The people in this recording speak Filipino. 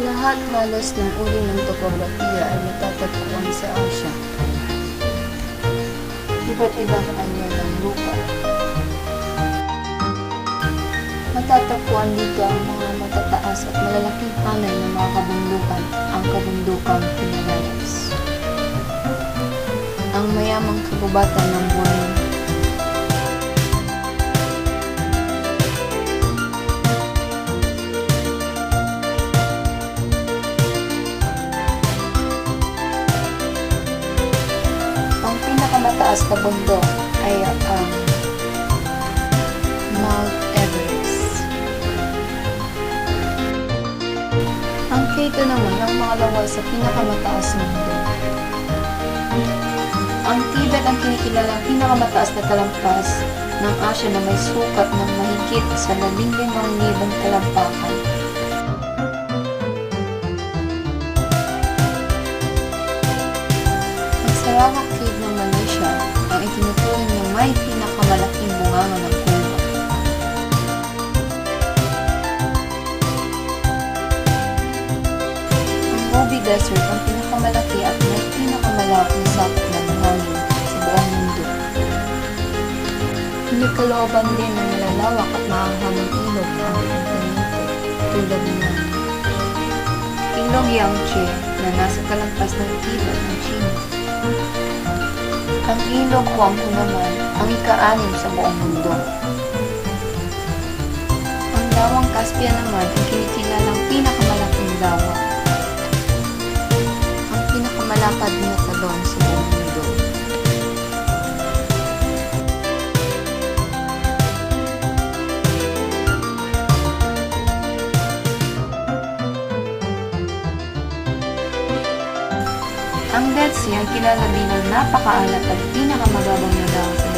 Lahat halos ng uri ng topografiya ay matatagpuan sa Asia. Iba't ibang anyo ng lupa. Matatagpuan dito ang mga matataas at malalaking hanay ng mga kabundukan, ang kabundukang Himalayas. Ang mayamang kagubatan ng Borneo pinakamataas na bundok ay ang Mount Everest. Ang K2 naman ang makalawa sa pinakamataas na bundok. Ang Tibet ang kinikilalang pinakamataas na talampas ng Asia na may sukat ng mahigit sa 15,000 talampakan. Sarawak Cave ng Malaysia ang itinuturing na may pinakamalaking bunganga ng kuba. Ang Gobi Desert ang pinakamalaki at may pinakamalawak na sakop ng hangin sa buong mundo. Kalooban din ng malalawak at maanghamang ilog ang kontinente tulad ng Ilog Yangtze na nasa kalampas ng Tibet ng China. Ang ilog Huangpu naman ang ika-anim sa buong mundo. Ang lawang Caspian naman ang kinikilalang pinakamalaking Ang Dead Sea ay kilala bilang napakaalat at pinakamagabang na dagat